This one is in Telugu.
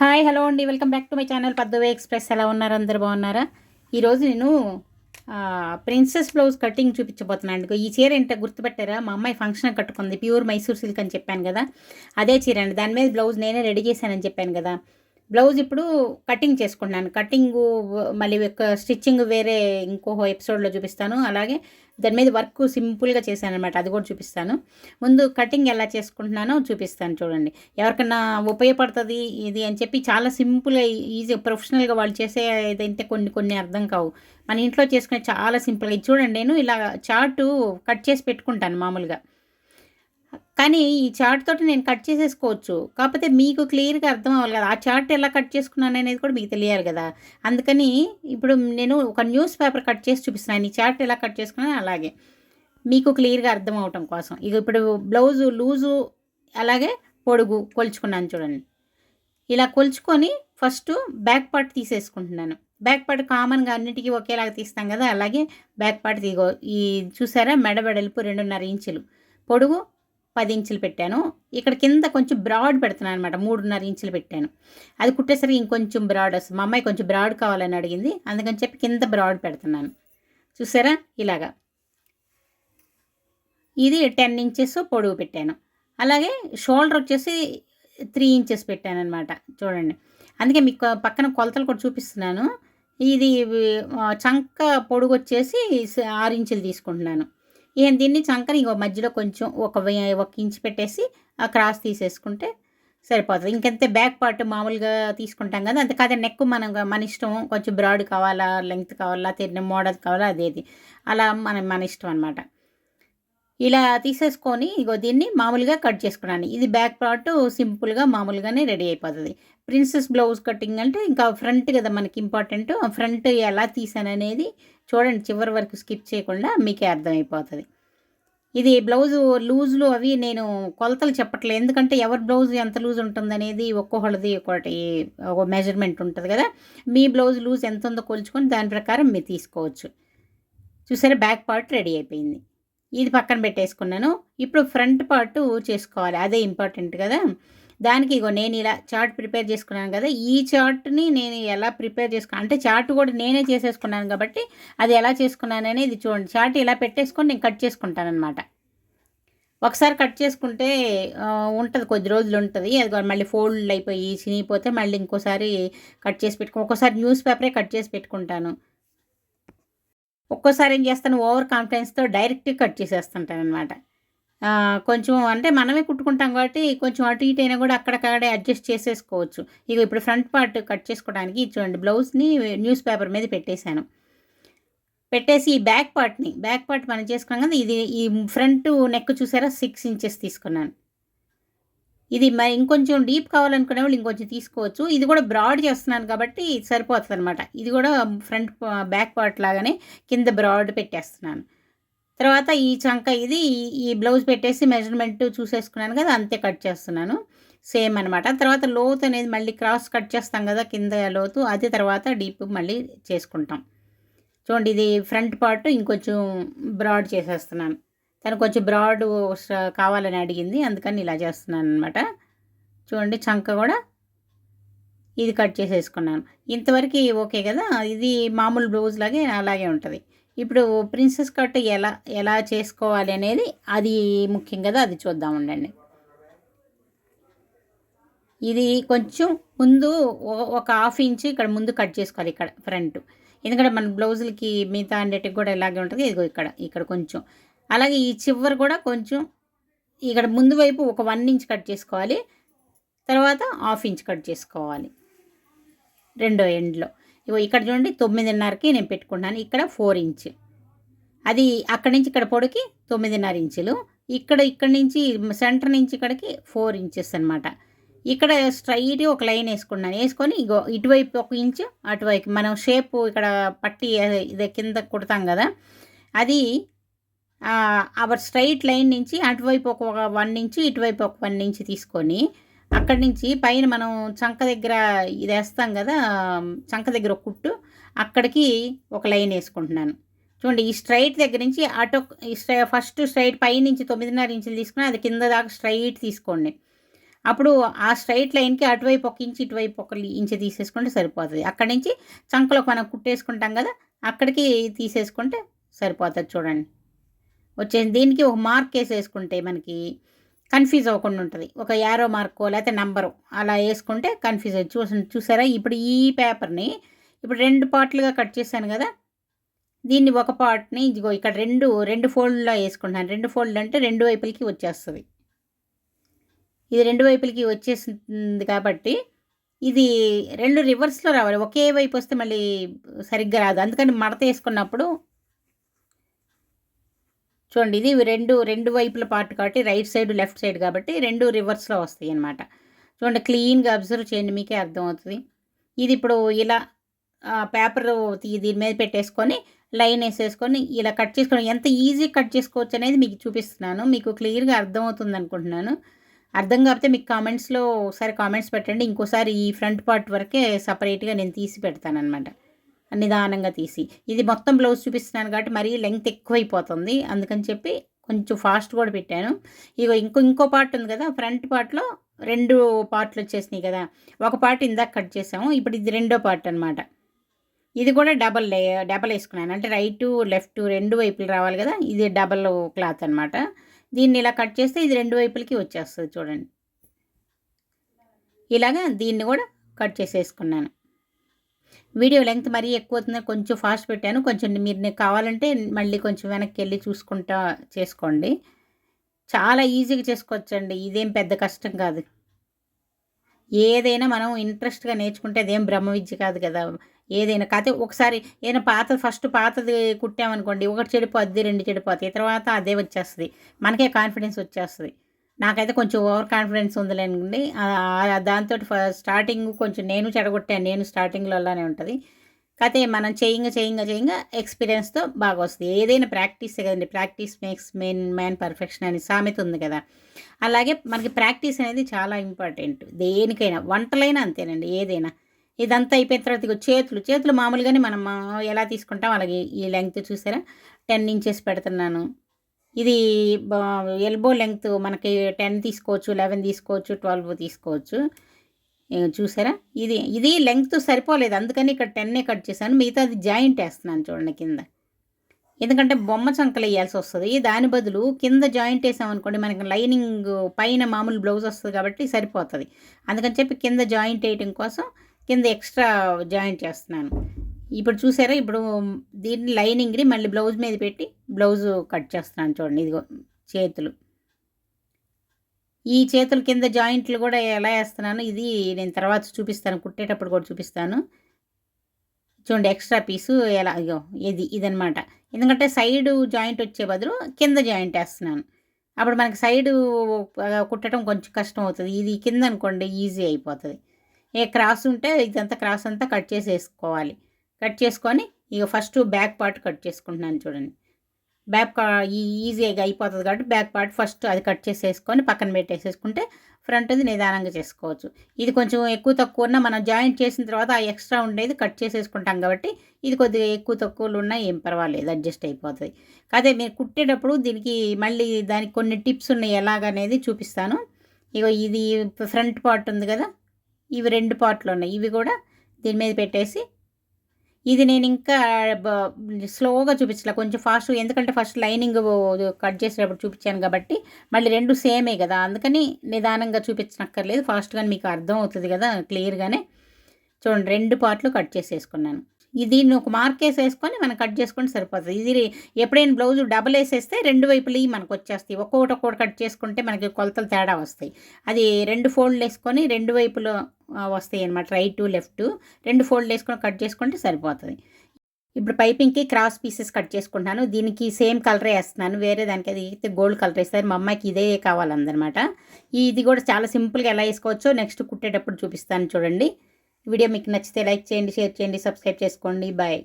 హాయ్ హలో అండి. Welcome back to my channel పద్దవే express. ఎలా ఉన్నారు? అందరు బాగున్నారా? ఈరోజు నేను ప్రిన్సెస్ బ్లౌజ్ కటింగ్ చూపించబోతున్నాను అండి ఈ చీర ఏంటో గుర్తుపెట్టారా? మా అమ్మాయి ఫంక్షన్ కట్టుకుంది. ప్యూర్ మైసూర్ సిల్క్ అని చెప్పాను కదా. అదే చీర అండి. దాని మీద బ్లౌజ్ నేనే రెడీ చేశానని చెప్పాను కదా. బ్లౌజ్ ఇప్పుడు కటింగ్ చేసుకుంటున్నాను. కటింగు మళ్ళీ ఒక స్టిచ్చింగ్ వేరే ఇంకో ఎపిసోడ్లో చూపిస్తాను. అలాగే దాని మీద వర్క్ సింపుల్గా చేశాను అనమాట అది కూడా చూపిస్తాను. ముందు కటింగ్ ఎలా చేసుకుంటున్నానో చూపిస్తాను చూడండి. ఎవరికైనా ఉపయోగపడుతుంది ఇది అని చెప్పి చాలా సింపుల్గా ఈజీ ప్రొఫెషనల్గా వాళ్ళు చేసే ఇదంటే కొన్ని కొన్ని అర్థం కావు. మన ఇంట్లో చేసుకునే చాలా సింపుల్గా ఇది చూడండి నేను ఇలా చార్టు కట్ చేసి పెట్టుకుంటాను మామూలుగా. కానీ ఈ చార్ట్ తోటి నేను కట్ చేసేసుకోవచ్చు. కాకపోతే మీకు క్లియర్గా అర్థం అవ్వాలి కదా. ఆ చార్ట్ ఎలా కట్ చేసుకున్నాను అనేది కూడా మీకు తెలియాలి కదా. అందుకని ఇప్పుడు నేను ఒక న్యూస్ పేపర్ కట్ చేసి చూపిస్తున్నాను. ఈ చార్ట్ ఎలా కట్ చేసుకున్నాను అలాగే. మీకు క్లియర్గా అర్థం అవటం కోసం. ఇక ఇప్పుడు బ్లౌజు లూజు అలాగే పొడుగు కొలుచుకున్నాను చూడండి. ఇలా కొలుచుకొని ఫస్ట్ బ్యాక్ పార్ట్ తీసేసుకుంటున్నాను. బ్యాక్ పార్ట్ కామన్గా అన్నిటికీ ఒకేలాగా తీస్తాం కదా. అలాగే బ్యాక్ పార్ట్ తీగో ఈ చూసారా మెడ వెడల్పు రెండున్నర ఇంచులు. పొడుగు పది ఇంచులు పెట్టాను. ఇక్కడ కింద కొంచెం బ్రాడ్ పెడుతున్నాను అనమాట మూడున్నర ఇంచులు పెట్టాను. అది కుట్టేసరికి ఇంకొంచెం బ్రాడ్ వస్తుంది. మా అమ్మాయి కొంచెం బ్రాడ్ కావాలని అడిగింది. అందుకని చెప్పి కింద బ్రాడ్ పెడుతున్నాను. చూసారా? ఇలాగా. ఇది టెన్ ఇంచెస్ పొడవు పెట్టాను. అలాగే షోల్డర్ వచ్చేసి త్రీ ఇంచెస్ పెట్టాను అనమాట చూడండి. అందుకే మీకు పక్కన కొలతలు కూడా చూపిస్తున్నాను. ఇది చంక పొడుగు వచ్చేసి ఆరు ఇంచులు తీసుకుంటున్నాను. దీన్ని చంకని ఇంకో మధ్యలో కొంచెం ఒక ఒక ఇంచు పెట్టేసి ఆ క్రాస్ తీసేసుకుంటే సరిపోతుంది. ఇంకంతే బ్యాక్ పార్ట్ మామూలుగా తీసుకుంటాం కదా అంతే కాదు నెక్ మనం మన ఇష్టం కొంచెం బ్రాడ్ కావాలా లెంగ్త్ కావాలా తిరిగిన మోడల్ కావాలా అదేది అలా మన మన ఇష్టం అనమాట ఇలా తీసేసుకొని ఇగో దీన్ని మామూలుగా కట్ చేసుకున్నాను. ఇది బ్యాక్ పార్ట్ సింపుల్గా మామూలుగానే రెడీ అయిపోతుంది. ప్రిన్సెస్ బ్లౌజ్ కటింగ్ అంటే ఇంకా ఫ్రంట్ కదా మనకి ఇంపార్టెంట్. ఫ్రంట్ ఎలా తీసాను అనేది చూడండి చివరి వరకు స్కిప్ చేయకుండా మీకే అర్థమైపోతుంది. ఇది బ్లౌజు లూజులు అవి నేను కొలతలు చెప్పట్లేదు. ఎందుకంటే ఎవరి బ్లౌజ్ ఎంత లూజ్ ఉంటుందనేది ఒక్కొక్కళ్ళది ఒకటి ఒక మెజర్మెంట్ ఉంటుంది కదా. మీ బ్లౌజ్ లూజ్ ఎంత ఉందో కొలుచుకొని దాని ప్రకారం మీరు తీసుకోవచ్చు. చూసారా? బ్యాక్ పార్ట్ రెడీ అయిపోయింది. ఇది పక్కన పెట్టేసుకున్నాను. ఇప్పుడు ఫ్రంట్ పార్ట్ చేసుకోవాలి. అదే ఇంపార్టెంట్ కదా. దానికి ఇగో నేను ఇలా చార్ట్ ప్రిపేర్ చేసుకున్నాను కదా ఈ చార్ట్ని నేను ఎలా ప్రిపేర్ చేసుకున్నాను అంటే చార్ట్ కూడా నేనే చేసేసుకున్నాను కాబట్టి అది ఎలా చేసుకున్నాను అనేది చూడండి. చార్ట్ ఇలా పెట్టేసుకొని నేను కట్ చేసుకుంటాను అనమాట ఒకసారి కట్ చేసుకుంటే ఉంటుంది కొద్ది రోజులు ఉంటుంది. అది మళ్ళీ ఫోల్డ్ అయిపోయి చినిగిపోతే మళ్ళీ ఇంకోసారి కట్ చేసి పెట్టుకో ఒక్కోసారి న్యూస్ పేపరే కట్ చేసి పెట్టుకుంటాను. ఒక్కోసారి ఏం చేస్తాను ఓవర్ కాన్ఫిడెన్స్తో డైరెక్ట్ కట్ చేసేస్తుంటాను అనమాట కొంచెం అంటే మనమే కుట్టుకుంటాం కాబట్టి కొంచెం అటు ఇటు అయినా కూడా అక్కడక్కడే అడ్జస్ట్ చేసేసుకోవచ్చు. ఇక ఇప్పుడు ఫ్రంట్ పార్ట్ కట్ చేసుకోవడానికి చూడండి బ్లౌజ్ని న్యూస్ పేపర్ మీద పెట్టేశాను. పెట్టేసి ఈ బ్యాక్ పార్ట్ని బ్యాక్ పార్ట్ మనం చేసుకున్నాం కదా ఇది ఈ ఫ్రంట్ నెక్ చూసారా సిక్స్ ఇంచెస్ తీసుకున్నాను. ఇది మరి ఇంకొంచెం డీప్ కావాలనుకునే వాళ్ళు ఇంకొంచెం తీసుకోవచ్చు. ఇది కూడా బ్రాడ్ చేస్తున్నాను కాబట్టి సరిపోతుంది అనమాట ఇది కూడా ఫ్రంట్ బ్యాక్ పార్ట్ లాగానే కింద బ్రాడ్ పెట్టేస్తున్నాను. తర్వాత ఈ చంక ఇది ఈ- ఈ బ్లౌజ్ పెట్టేసి మెజర్మెంట్ చూసేసుకున్నాను కదా అంతే కట్ చేస్తున్నాను. సేమ్ అనమాట తర్వాత లోతు అనేది మళ్ళీ క్రాస్ కట్ చేస్తాం కదా కింద లోతు అది తర్వాత డీప్ మళ్ళీ చేసుకుంటాం. చూడండి ఇది ఫ్రంట్ పార్ట్ ఇంకొంచెం బ్రాడ్ చేసేస్తున్నాను. తను కొంచెం బ్రాడ్ కావాలని అడిగింది అందుకని ఇలా చేస్తున్నాను అనమాట చూడండి చంక కూడా ఇది కట్ చేసేసుకున్నాను. ఇంతవరకు ఓకే కదా ఇది మామూలు బ్లౌజ్ లాగే అలాగే ఉంటుంది. ఇప్పుడు ప్రిన్సెస్ కట్ ఎలా ఎలా చేసుకోవాలి అనేది అది ముఖ్యం కదా అది చూద్దాం ఉండండి. ఇది కొంచెం ముందు ఒక హాఫ్ ఇంచ్ ఇక్కడ ముందు కట్ చేసుకోవాలి ఇక్కడ ఫ్రంట్. ఎందుకంటే మన బ్లౌజులకి మిగతా అండేటికి కూడా ఇలాగే ఉంటుంది. ఇదిగో ఇక్కడ ఇక్కడ కొంచెం. అలాగే ఈ చివరి కూడా కొంచెం ఇక్కడ ముందు వైపు ఒక వన్ ఇంచ్ కట్ చేసుకోవాలి. తర్వాత హాఫ్ ఇంచ్ కట్ చేసుకోవాలి. రెండో ఎండ్లో. ఇగో ఇక్కడ చూడండి తొమ్మిదిన్నరకి నేను పెట్టుకున్నాను. ఇక్కడ ఫోర్ ఇంచ్. అది అక్కడి నుంచి ఇక్కడ పొడికి తొమ్మిదిన్నర ఇంచులు. ఇక్కడ ఇక్కడ నుంచి సెంటర్ నుంచి ఇక్కడికి ఫోర్ ఇంచెస్ అనమాట ఇక్కడ స్ట్రైట్ ఒక లైన్ వేసుకున్నాను. వేసుకొని ఇగో ఇటువైపు ఒక ఇంచు అటువైపు మనం షేప్ ఇక్కడ పట్టి ఇదే కింద కుడతాం కదా. అది అవర్ స్ట్రైట్ లైన్ నుంచి అటువైపు ఒక వన్ ఇంచు ఇటువైపు ఒక వన్ ఇంచు తీసుకొని అక్కడి నుంచి పైన మనం చంక దగ్గర ఇది వేస్తాం కదా చంక దగ్గర ఒక కుట్టు అక్కడికి ఒక లైన్ వేసుకుంటున్నాను. చూడండి ఈ స్ట్రైట్ దగ్గర నుంచి అటు ఈ స్ట్రై ఫస్ట్ స్ట్రైట్ పై నుంచి తొమ్మిదిన్నర ఇంచులు తీసుకుని అది కింద దాకా స్ట్రైట్ తీసుకోండి. అప్పుడు ఆ స్ట్రైట్ లైన్కి అటువైపు ఒక ఇంచు ఇటువైపు ఒక ఇంచు తీసేసుకుంటే సరిపోతుంది. అక్కడి నుంచి చంకలో మనం కుట్టేసుకుంటాం కదా అక్కడికి తీసేసుకుంటే సరిపోతుంది చూడండి. వచ్చేసి దీనికి ఒక మార్క్ వేసేసుకుంటే మనకి కన్ఫ్యూజ్ అవ్వకుండా ఉంటుంది. ఒక యారో మార్కో లేకపోతే నంబరు అలా వేసుకుంటే కన్ఫ్యూజ్ అయ్యి చూసి చూసారా? ఇప్పుడు ఈ పేపర్ని ఇప్పుడు రెండు పార్ట్లుగా కట్ చేశాను కదా? దీన్ని ఒక పార్ట్ని ఇదిగో ఇక్కడ రెండు రెండు ఫోల్డ్లో వేసుకుంటాను రెండు ఫోల్డ్ అంటే రెండు వైపులకి వచ్చేస్తుంది. ఇది రెండు వైపులకి వచ్చేసింది కాబట్టి ఇది రెండు రివర్స్లో రావాలి. ఒకే వైపు వస్తే మళ్ళీ సరిగ్గా రాదు. అందుకని మడత వేసుకున్నప్పుడు చూడండి ఇది రెండు రెండు వైపుల పార్ట్ కాబట్టి రైట్ సైడ్ లెఫ్ట్ సైడ్ కాబట్టి రెండు రివర్స్లో వస్తాయి అనమాట చూడండి క్లీన్గా అబ్జర్వ్ చేయండి మీకే అర్థమవుతుంది. ఇది ఇప్పుడు ఇలా పేపర్ దీని మీద పెట్టేసుకొని లైన్ వేసేసుకొని ఇలా కట్ చేసుకొని ఎంత ఈజీ కట్ చేసుకోవచ్చు అనేది మీకు చూపిస్తున్నాను. మీకు క్లియర్గా అర్థమవుతుంది అనుకుంటున్నాను. అర్థం కాకపోతే మీకు కామెంట్స్లో ఒకసారి కామెంట్స్ పెట్టండి. ఇంకోసారి ఈ ఫ్రంట్ పార్ట్ వరకే సపరేట్గా నేను తీసి పెడతాను అనమాట నిదానంగా తీసి. ఇది మొత్తం బ్లౌజ్ చూపిస్తున్నాను కాబట్టి మరీ లెంగ్త్ ఎక్కువైపోతుంది. అందుకని చెప్పి కొంచెం ఫాస్ట్ కూడా పెట్టాను. ఇగో ఇంకో ఇంకో పార్ట్ ఉంది కదా ఫ్రంట్ పార్ట్లో రెండు పార్ట్లు వచ్చేసినాయి కదా. ఒక పార్ట్ ఇందాక కట్ చేసాము. ఇప్పుడు ఇది రెండో పార్ట్ అనమాట ఇది కూడా డబల్ డబల్ వేసుకున్నాను. అంటే రైట్ లెఫ్ట్ రెండు వైపులు రావాలి కదా ఇది డబల్ క్లాత్ అనమాట దీన్ని ఇలా కట్ చేస్తే ఇది రెండు వైపులకి వచ్చేస్తుంది చూడండి. ఇలాగా దీన్ని కూడా కట్ చేసేసుకున్నాను. వీడియో లెంగ్త్ మరీ ఎక్కువ అవుతుంది కొంచెం ఫాస్ట్ పెట్టాను. కొంచెం మీరు కావాలంటే మళ్ళీ కొంచెం వెనక్కి వెళ్ళి చూసుకుంటా చేసుకోండి. చాలా ఈజీగా చేసుకోవచ్చండి. ఇదేం పెద్ద కష్టం కాదు. ఏదైనా మనం ఇంట్రెస్ట్గా నేర్చుకుంటే అదేం బ్రహ్మ విద్య కాదు కదా. ఏదైనా కాకపోతే ఒకసారి ఏదైనా పాత ఫస్ట్ పాతది కుట్టామనుకోండి ఒకటి చెడిపోద్ది రెండు చెడిపోతాయి తర్వాత అదే వచ్చేస్తుంది. మనకే కాన్ఫిడెన్స్ వచ్చేస్తుంది. నాకైతే కొంచెం ఓవర్ కాన్ఫిడెన్స్ ఉందిలేండి. దాంతో స్టార్టింగ్ కొంచెం నేను చెడగొట్టాను నేను స్టార్టింగ్లో అలానే ఉంటుంది. కాకపోతే మనం చేయంగా చేయంగా చేయంగా ఎక్స్పీరియన్స్తో బాగా వస్తుంది. ఏదైనా ప్రాక్టీసే కదండి practice makes main man perfection అని సామెత ఉంది కదా. అలాగే మనకి ప్రాక్టీస్ అనేది చాలా ఇంపార్టెంట్. దేనికైనా వంటలైనా అంతేనండి ఏదైనా. ఇదంతా అయిపోయిన తర్వాత ఇక చేతులు చేతులు మామూలుగానే మనం ఎలా తీసుకుంటాం అలాగే ఈ లెంగ్త్ చూసారా? టెన్ ఇంచెస్ పెడుతున్నాను. ఇది ఎల్బో లెంగ్త్ మనకి టెన్ తీసుకోవచ్చు లెవెన్ తీసుకోవచ్చు ట్వెల్వ్ తీసుకోవచ్చు. చూసారా? ఇది ఇది లెంగ్త్ సరిపోలేదు. అందుకని ఇక్కడ టెన్నే కట్ చేశాను. మిగతా అది జాయింట్ వేస్తున్నాను చూడండి కింద. ఎందుకంటే బొమ్మ చంకలు వేయాల్సి వస్తుంది. దాని బదులు కింద జాయింట్ వేసామనుకోండి మనకి లైనింగ్ పైన మామూలు బ్లౌజ్ వస్తుంది కాబట్టి సరిపోతుంది. అందుకని చెప్పి కింద జాయింట్ వేయటం కోసం కింద ఎక్స్ట్రా జాయింట్ చేస్తున్నాను ఇప్పుడు చూసారా? ఇప్పుడు దీన్ని లైనింగ్ని మళ్ళీ బ్లౌజ్ మీద పెట్టి బ్లౌజ్ కట్ చేస్తున్నాను చూడండి. ఇదిగో చేతులు. ఈ చేతుల కింద జాయింట్లు కూడా ఎలా వేస్తున్నాను ఇది నేను తర్వాత చూపిస్తాను. కుట్టేటప్పుడు కూడా చూపిస్తాను. చూడండి ఎక్స్ట్రా పీసు ఎలా ఇగో ఇది ఇదనమాట ఎందుకంటే సైడు జాయింట్ వచ్చే బదులు కింద జాయింట్ వేస్తున్నాను. అప్పుడు మనకి సైడు కుట్టడం కొంచెం కష్టం అవుతుంది. ఇది కింద అనుకోండి ఈజీ అయిపోతుంది. ఏ క్రాస్ ఉంటే ఇదంతా క్రాస్ అంతా కట్ చేసేసుకోవాలి. కట్ చేసుకొని ఇక ఫస్ట్ బ్యాక్ పార్ట్ కట్ చేసుకుంటున్నాను చూడండి. బ్యాక్ ఈజీగా అయిపోతుంది కాబట్టి బ్యాక్ పార్ట్ ఫస్ట్ అది కట్ చేసేసుకొని పక్కన పెట్టేసేసుకుంటే ఫ్రంట్ అది నిదానంగా చేసుకోవచ్చు. ఇది కొంచెం ఎక్కువ తక్కువ ఉన్న మనం జాయింట్ చేసిన తర్వాత ఆ ఎక్స్ట్రా ఉండేది కట్ చేసేసుకుంటాం కాబట్టి ఇది కొద్దిగా ఎక్కువ తక్కువలు ఉన్నా ఏం పర్వాలేదు అడ్జస్ట్ అయిపోతుంది. అదే మీరు కుట్టేటప్పుడు దీనికి మళ్ళీ దానికి కొన్ని టిప్స్ ఉన్నాయి ఎలాగనేది చూపిస్తాను. ఇగో ఇది ఫ్రంట్ పార్ట్ ఉంది కదా ఇవి రెండు పార్ట్లు ఉన్నాయి. ఇవి కూడా దీని మీద పెట్టేసి ఇది నేను ఇంకా స్లోగా చూపించలే. కొంచెం ఫాస్ట్ ఎందుకంటే ఫస్ట్ లైనింగ్ కట్ చేసేటప్పుడు చూపించాను కాబట్టి మళ్ళీ రెండు సేమే కదా. అందుకని నిదానంగా చూపించనక్కర్లేదు. ఫాస్ట్గా మీకు అర్థం అవుతుంది కదా క్లియర్గానే. చూడండి రెండు పార్ట్లు కట్ చేసేసుకున్నాను. ఇది ఒక మార్క్ వేసేసుకొని మనం కట్ చేసుకుంటే సరిపోతుంది. ఇది ఎప్పుడైనా బ్లౌజ్ డబల్ వేసేస్తే రెండు వైపులు మనకు వచ్చేస్తాయి. ఒక్కొక్కటి ఒక్కొక్కటి కట్ చేసుకుంటే మనకి కొలతలు తేడా వస్తాయి. అది రెండు ఫోల్డ్ వేసుకొని రెండు వైపులు వస్తాయి అనమాట రైట్ లెఫ్ట్ రెండు ఫోల్డ్ వేసుకొని కట్ చేసుకుంటే సరిపోతుంది. ఇప్పుడు పైపింగ్కి క్రాస్ పీసెస్ కట్ చేసుకుంటాను. దీనికి సేమ్ కలరే వేస్తున్నాను. వేరే దానికి అది అయితే గోల్డ్ కలర్ వేస్తారు. మా అమ్మాయికి ఇదే కావాలందనమాట ఇది కూడా చాలా సింపుల్గా ఎలా వేసుకోవచ్చో నెక్స్ట్ కుట్టేటప్పుడు చూపిస్తాను చూడండి. వీడియో మీకు నచ్చితే లైక్ చేయండి షేర్ చేయండి సబ్స్క్రైబ్ చేసుకోండి. బాయ్.